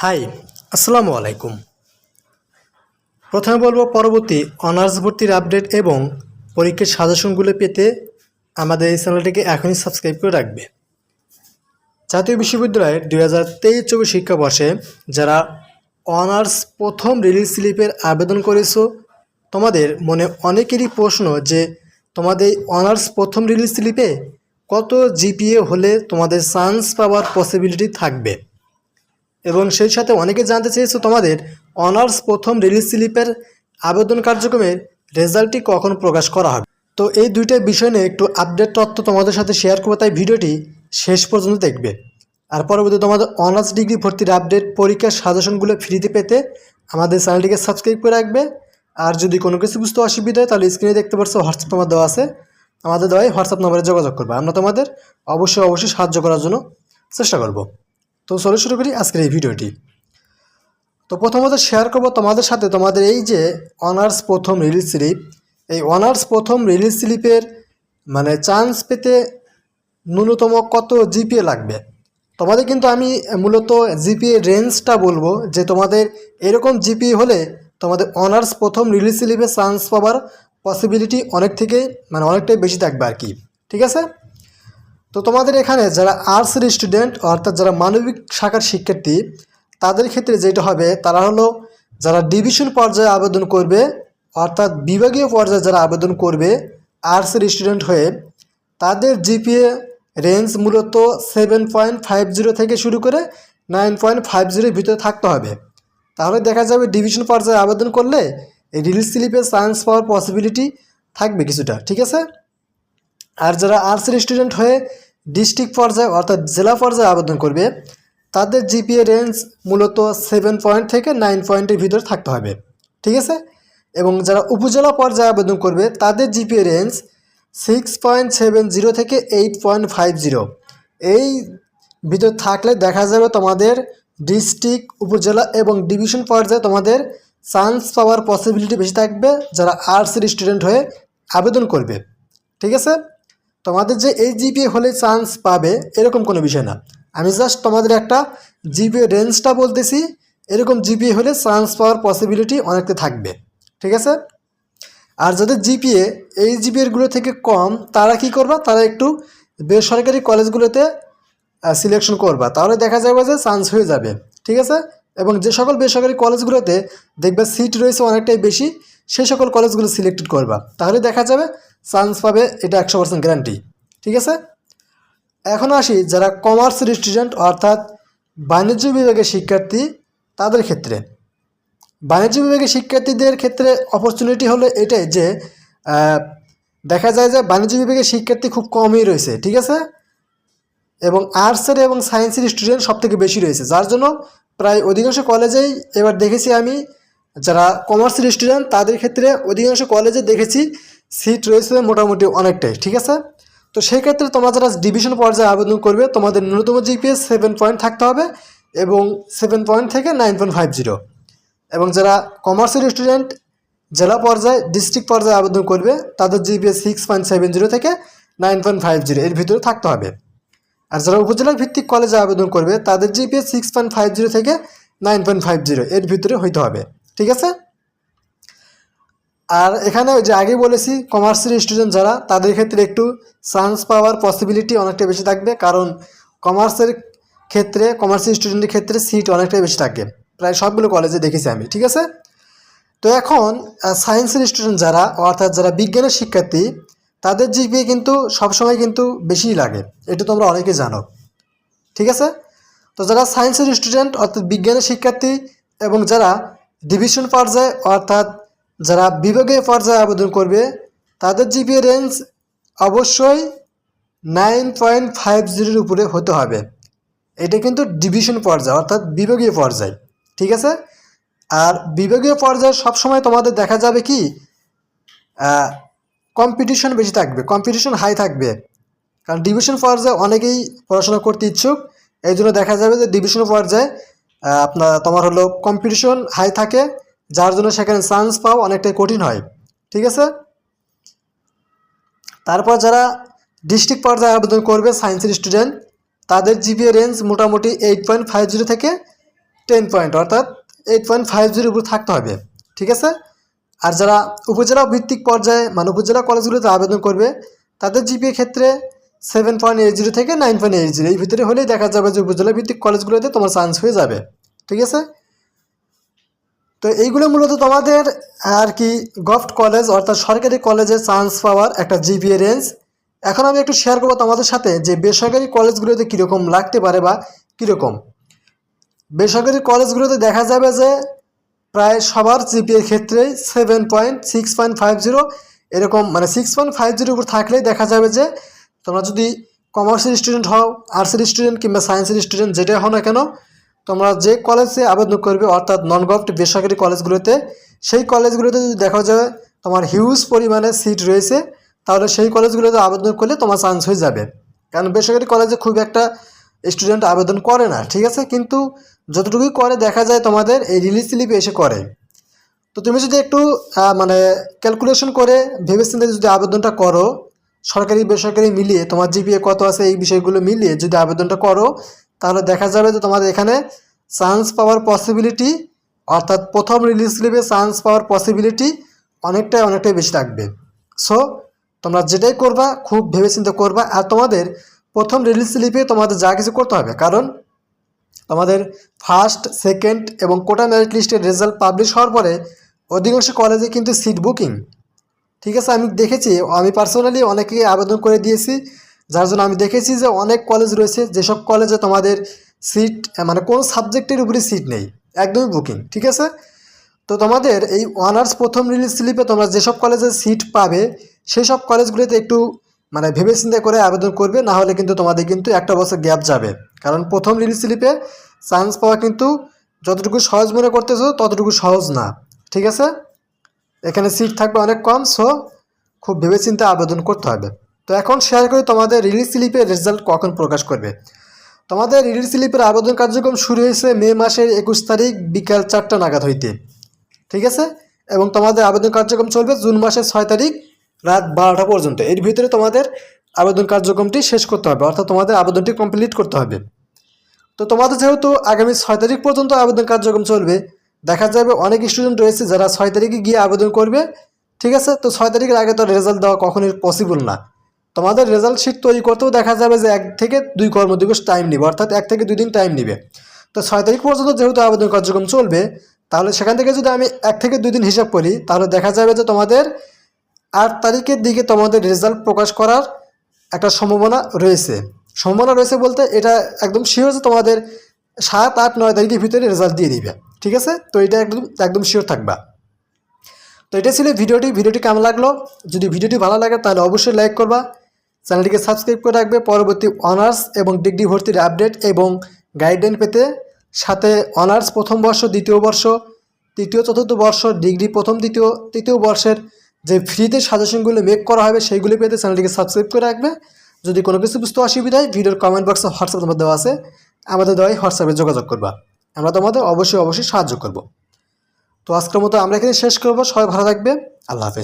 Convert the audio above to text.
High, আসসালামু আলাইকুম। প্রথমে বলব পরবর্তী অনার্স ভর্তির আপডেট এবং পরীক্ষার সাজেশনগুলো পেতে আমাদের এই চ্যানেলটিকে এখনই সাবস্ক্রাইব করে রাখবে। জাতীয় বিশ্ববিদ্যালয়ের দুই হাজার তেইশ চব্বিশ শিক্ষাবর্ষে যারা অনার্স প্রথম রিলিজ স্লিপের আবেদন করেছ, তোমাদের মনে অনেকেরই প্রশ্ন যে তোমাদের অনার্স প্রথম রিলিজ স্লিপে কত জিপিএ হলে তোমাদের চান্স পাওয়ার পসিবিলিটি থাকবে? এবং সেই সাথে অনেকে জানতে চেয়েছো তোমাদের অনার্স প্রথম রিলিজ স্লিপের আবেদন কার্যক্রমের রেজাল্টটি কখন প্রকাশ করা হবে। তো এই দুইটা বিষয় নিয়ে একটু আপডেট তথ্য তোমাদের সাথে শেয়ার করব, তাই ভিডিওটি শেষ পর্যন্ত দেখবে। আর পরবর্তী তোমাদের অনার্স ডিগ্রি ভর্তির আপডেট পরীক্ষার সাজেশনগুলো ফ্রিতে পেতে আমাদের চ্যানেলটিকে সাবস্ক্রাইব করে রাখবে। আর যদি কোনো কিছু বুঝতে অসুবিধা হয়, তাহলে স্ক্রিনে দেখতে পারছ হোয়াটসঅ্যাপ নাম্বার দেওয়া আছে। আমাদের দেওয়াই হোয়াটসঅ্যাপ নম্বরে যোগাযোগ করবে। আমরা তোমাদের অবশ্যই অবশ্যই সাহায্য করার জন্য চেষ্টা করব। তো চলো শুরু করি আজকের এই ভিডিওটি। তো প্রথমত শেয়ার করব তোমাদের সাথে তোমাদের এই যে অনার্স প্রথম রিলিজ স্লিপ এই অনার্স প্রথম রিলিজ স্লিপের মানে চান্স পেতে ন্যূনতম কত জিপিএ লাগবে? তোমাদের কিন্তু আমি মূলত জিপিএ রেঞ্জটা বলব যে তোমাদের এরকম জিপিএ হলে তোমাদের অনার্স প্রথম রিলিজ স্লিপে চান্স পাওয়ার পসিবিলিটি অনেক থেকে মানে অনেকটাই বেশি থাকবে আর কি। ঠিক আছে? তো তোমাদের এখানে যারা আর্টসের স্টুডেন্ট অর্থাৎ যারা মানবিক শাখার শিক্ষার্থী, তাদের ক্ষেত্রে যেটা হবে, তারা হলো যারা ডিভিশন পর্যায়ে আবেদন করবে, অর্থাৎ বিভাগীয় পর্যায়ে যারা আবেদন করবে আর্টসের স্টুডেন্ট হয়ে, তাদের জিপিএ রেঞ্জ মূলত সেভেন পয়েন্ট ফাইভ জিরো থেকে শুরু করে নাইন পয়েন্ট ফাইভ জিরোর ভিতরে থাকতে হবে। তাহলে দেখা যাবে ডিভিশন পর্যায়ে আবেদন করলে এই রিলিজ স্লিপে চান্স পাওয়ার পসিবিলিটি থাকবে কিছুটা, ঠিক আছে? আর যারা আর্টসের স্টুডেন্ট হয়ে ডিস্ট্রিক্ট পর্যায়ে অর্থাৎ জেলা পর্যায়ে আবেদন করবে, তাদের জিপিএ রেঞ্জ মূলত সেভেন পয়েন্ট থেকে নাইন পয়েন্টের ভিতরে থাকতে হবে। ঠিক আছে? এবং যারা উপজেলা পর্যায়ে আবেদন করবে, তাদের GPA range six point seven zero থেকে এইট পয়েন্ট ফাইভ জিরো এই ভিতর থাকলে দেখা যাবে তোমাদের ডিস্ট্রিক্ট, উপজেলা এবং ডিভিশন পর্যায়ে তোমাদের চান্স পাওয়ার পসিবিলিটি বেশি থাকবে, যারা আর্টসের স্টুডেন্ট হয়ে আবেদন করবে। ঠিক আছে? তোমাদের যে এই জিপিএ হলে চান্স পাবে, এরকম কোনো বিষয় না। আমি জাস্ট তোমাদের একটা জিপিএ রেঞ্জটা বলতেছি, এরকম জিপিএ হলে চান্স পাওয়ার পসিবিলিটি অনেকটা থাকবে। ঠিক আছে? আর যাদের জিপিএ এই জিপিএরগুলো থেকে কম, তারা কি করবা? তারা একটু বেসরকারি কলেজগুলোতে সিলেকশন করবা। তাহলে দেখা যাবে যে চান্স হয়ে যাবে। ঠিক আছে? এবং যে সকল বেসরকারি কলেজগুলোতে দেখবে সিট রয়েছে অনেকটাই বেশি সেই সকল কলেজগুলো সিলেক্টেড করবা। তাহলে দেখা যাবে চান্স পাবে, এটা একশো পার্সেন্ট গ্যারান্টি ঠিক আছে? এখন আসি যারা কমার্সের স্টুডেন্ট অর্থাৎ বাণিজ্য বিভাগের শিক্ষার্থী, তাদের ক্ষেত্রে। বাণিজ্য বিভাগের শিক্ষার্থীদের ক্ষেত্রে অপরচুনিটি হলো এটাই যে দেখা যায় যে বাণিজ্য বিভাগের শিক্ষার্থী খুব কমই রয়েছে, ঠিক আছে? এবং আর্টসের এবং সায়েন্সের স্টুডেন্ট সব থেকে বেশি রয়েছে, যার জন্য প্রায় অধিকাংশ কলেজেই এবার দেখেছি আমি, যারা কমার্সের স্টুডেন্ট তাদের ক্ষেত্রে অধিকাংশ কলেজে দেখেছি সিট রয়েছে মোটামুটি অনেকটাই, ঠিক আছে? তো সেই ক্ষেত্রে তোমরা যারা ডিভিশন পর্যায়ে আবেদন করবে, তোমাদের ন্যূনতম জিপিএস সেভেন পয়েন্ট থাকতে হবে এবং সেভেন পয়েন্ট থেকে নাইন পয়েন্ট ফাইভ জিরো এবং যারা কমার্সের স্টুডেন্ট জেলা পর্যায়ে ডিস্ট্রিক্ট পর্যায়ে আবেদন করবে, তাদের GPS six point seven zero থেকে নাইন পয়েন্ট ফাইভ জিরো এর ভিতরে থাকতে হবে। আর যারা উপজেলা ভিত্তিক কলেজে আবেদন করবে, তাদের GPS six point five zero থেকে নাইন পয়েন্ট ফাইভ জিরো এর ভিতরে হইতে হবে, ঠিক আছে? আর এখানে যে আগে বলেছি কমার্সের স্টুডেন্ট যারা, তাদের ক্ষেত্রে একটু চান্স পাওয়ার পসিবিলিটি অনেকটা বেশি থাকবে। কারণ কমার্সের ক্ষেত্রে কমার্সের স্টুডেন্টের ক্ষেত্রে সিট অনেকটাই বেশি থাকে। প্রায় সবগুলো কলেজে দেখেছি আমি, ঠিক আছে? তো এখন সায়েন্সের স্টুডেন্ট যারা, অর্থাৎ যারা বিজ্ঞানের শিক্ষার্থী, তাদের জিপিএ কিন্তু সবসময় কিন্তু বেশিই লাগে। এটা তোমরা অনেকে জানো, ঠিক আছে? তো যারা সায়েন্সের স্টুডেন্ট অর্থাৎ বিজ্ঞানের শিক্ষার্থী এবং যারা ডিভিশন পর্যায়ে অর্থাৎ যারা বিভাগীয় পর্যায়ে আবেদন করবে, তাদের জিপিএ রেঞ্জ অবশ্যই নাইন পয়েন্ট ফাইভ জিরোর উপরে হতে হবে। এটা কিন্তু ডিভিশন পর্যায়ে অর্থাৎ বিভাগীয় পর্যায় ঠিক আছে? আর বিভাগীয় পর্যায়ে সবসময় তোমাদের দেখা যাবে কি কম্পিটিশন বেশি থাকবে কম্পিটিশন হাই থাকবে। কারণ ডিভিশন পর্যায়ে অনেকেই পড়াশোনা করতে ইচ্ছুক, এই জন্য দেখা যাবে যে ডিভিশন পর্যায়ে আপনার, তোমার হলো কম্পিটিশন হাই থাকে। যার জন্য সেখানে চান্স পাওয়া অনেকটাই কঠিন হয়। ঠিক আছে? তারপর যারা ডিস্ট্রিক্ট পর্যায়ে আবেদন করবে সায়েন্সের স্টুডেন্ট তাদের জিপিএ রেঞ্জ মোটামুটি এইট পয়েন্ট ফাইভ জিরো থেকে টেন পয়েন্ট অর্থাৎ এইট পয়েন্ট ফাইভ জিরোর উপর থাকতে হবে। ঠিক আছে? আর যারা উপজেলা ভিত্তিক পর্যায়ে মানে উপজেলা কলেজগুলোতে আবেদন করবে, তাদের জিপিএ ক্ষেত্রে সেভেন পয়েন্ট এইট জিরো থেকে নাইন পয়েন্ট এইট জিরো এই ভিতরে হলেই দেখা যাবে যে উপজেলা ভিত্তিক কলেজগুলোতে তোমার চান্স হয়ে যাবে। ঠিক আছে? তো এইগুলো মূলত তোমাদের আর কি গভট কলেজ অর্থাৎ সরকারি কলেজে চান্স পাওয়ার একটা জিপিএ রেঞ্জ এখন আমি একটু শেয়ার করব তোমাদের সাথে যে বেসরকারি কলেজগুলোতে কীরকম লাগতে পারে বা কীরকম। বেসরকারি কলেজগুলোতে দেখা যাবে যে প্রায় সবার জিপিএর ক্ষেত্রে seven point six point five zero এরকম মানে সিক্স পয়েন্ট ফাইভ জিরোর উপর থাকলেই দেখা যাবে যে তোমরা যদি কমার্সের স্টুডেন্ট হও আর্টসের স্টুডেন্ট কিংবা সায়েন্সের স্টুডেন্ট যেটাই হও না কেন তোমরা যে কলেজে আবেদন করবে, অর্থাৎ নন গভট বেসরকারি কলেজগুলোতে সেই কলেজগুলোতে যদি দেখা যায় তোমার হিউজ পরিমাণে সিট রয়েছে, তাহলে সেই কলেজগুলোতে আবেদন করলে তোমার চান্স হয়ে যাবে। কারণ বেসরকারি কলেজে খুব একটা স্টুডেন্ট আবেদন করে না, ঠিক আছে? কিন্তু যতটুকুই করে দেখা যায় তোমাদের, এই রিলিজ স্লিপে এসে করে। তো তুমি যদি একটু মানে ক্যালকুলেশন করে ভেবেচিন্তে যদি আবেদনটা করো সরকারি বেসরকারি মিলিয়ে তোমার জিপিএ কত আছে, এই বিষয়গুলো মিলিয়ে যদি আবেদনটা করো তাহলে দেখা যাবে যে তোমাদের এখানে চান্স পাওয়ার পসিবিলিটি অর্থাৎ প্রথম রিলিজ স্লিপে চান্স পাওয়ার পসিবিলিটি অনেকটাই অনেকটাই বেশি থাকবে। সো তোমরা যেটাই করবা, খুব ভেবেচিন্তে করবা, আর তোমাদের প্রথম রিলিজ স্লিপে তোমাদের যা কিছু করতে হবে, কারণ তোমাদের ফার্স্ট সেকেন্ড এবং কোটা মেরিট লিস্টের রেজাল্ট পাবলিশ হওয়ার পরে অধিকাংশ কলেজে কিন্তু সিট বুকিং ঠিক আছে, আমি দেখেছি, আমি পার্সোনালি অনেকে আবেদন করে দিয়েছি যার জন্য আমি দেখেছি যে অনেক কলেজ রয়েছে, যেসব কলেজে তোমাদের সিট মানে কোন সাবজেক্টের উপরে সিট নেই। একদমই বুকিং ঠিক আছে? তো তোমাদের এই অনার্স প্রথম রিলিজ স্লিপে তোমরা যেসব কলেজে সিট পাবে সেই সব কলেজগুলিতে একটু মানে ভেবে চিন্তা করে আবেদন করবে, না হলে কিন্তু তোমাদের কিন্তু একটা বছর গ্যাপ যাবে। কারণ প্রথম রিলিজ স্লিপে চান্স পাওয়া কিন্তু যতটুকু সহজ মনে করতেছো, ততটুকু সহজ না, ঠিক আছে? এখানে সিট থাকবে অনেক কম সো খুব ভেবেচিন্তে আবেদন করতে হবে। তো এখন শেয়ার করি তোমাদের রিলিজ স্লিপের রেজাল্ট কখন প্রকাশ করবে। তোমাদের রিলিজ স্লিপের আবেদন কার্যক্রম শুরু হয়েছে মে মাসের একুশ তারিখ বিকাল চারটা নাগাদ হইতে। ঠিক আছে? এবং তোমাদের আবেদন কার্যক্রম চলবে জুন মাসের ছয় তারিখ রাত বারোটা পর্যন্ত। এর ভিতরে তোমাদের আবেদন কার্যক্রমটি শেষ করতে হবে, অর্থাৎ তোমাদের আবেদনটি কমপ্লিট করতে হবে। তো তোমাদের যেহেতু আগামী ছয় তারিখ পর্যন্ত আবেদন কার্যক্রম চলবে, দেখা যাবে অনেক স্টুডেন্ট রয়েছে যারা ছয় তারিখে গিয়ে আবেদন করবে। ঠিক আছে? তো ছয় তারিখের আগে তো রেজাল্ট দেওয়া কখনোই পসিবল না। তোমাদের রেজাল্ট শিট তৈরি করতেও দেখা যাবে যে এক থেকে দুই কর্মদিবস টাইম নিবে, অর্থাৎ এক থেকে দুই দিন টাইম নিবে। তো ছয় তারিখ পর্যন্ত যেহেতু আবেদন কার্যক্রম চলবে, তাহলে সেখান থেকে যদি আমি এক থেকে দুই দিন হিসাব করি, তাহলে দেখা যাবে যে তোমাদের আট তারিখের দিকে তোমাদের রেজাল্ট প্রকাশ করার একটা সম্ভাবনা রয়েছে। সম্ভাবনা রয়েছে বলতে এটা একদম শিওর যে তোমাদের সাত, আট, নয় তারিখের ভিতরে রেজাল্ট দিয়ে দিবে। ঠিক আছে? তো এটা একদম একদম শিওর থাকবা। তো এটা ছিল ভিডিওটি। ভিডিওটি কেমন লাগল? যদি ভিডিওটি ভালো লাগে, তাহলে অবশ্যই লাইক করবা। চ্যানেলটিকে সাবস্ক্রাইব করে রাখবে। পরবর্তী অনার্স এবং ডিগ্রি ভর্তির আপডেট এবং গাইডলাইন পেতে। সাথে অনার্স প্রথম বর্ষ, দ্বিতীয় বর্ষ, তৃতীয়, চতুর্থ বর্ষ ডিগ্রি প্রথম, দ্বিতীয়, তৃতীয় বর্ষের যে ফ্রিতে সাজেশনগুলো মেক করা হবে, সেইগুলি পেতে চ্যানেলটিকে সাবস্ক্রাইব করে রাখবে। যদি কোনো কিছু বুঝতে অসুবিধা হয়, ভিডিওর কমেন্ট বক্সে হোয়াটসঅ্যাপ নাম্বার দেওয়া আছে। আমাদের দেওয়াই হোয়াটসঅ্যাপে যোগাযোগ করবা। আমরা তোমাদের অবশ্যই অবশ্যই সাহায্য করব। তো আজকের মতো আমরা এখানে শেষ করব। সবাই ভালো থাকবে। আল্লাহ হাফেজ।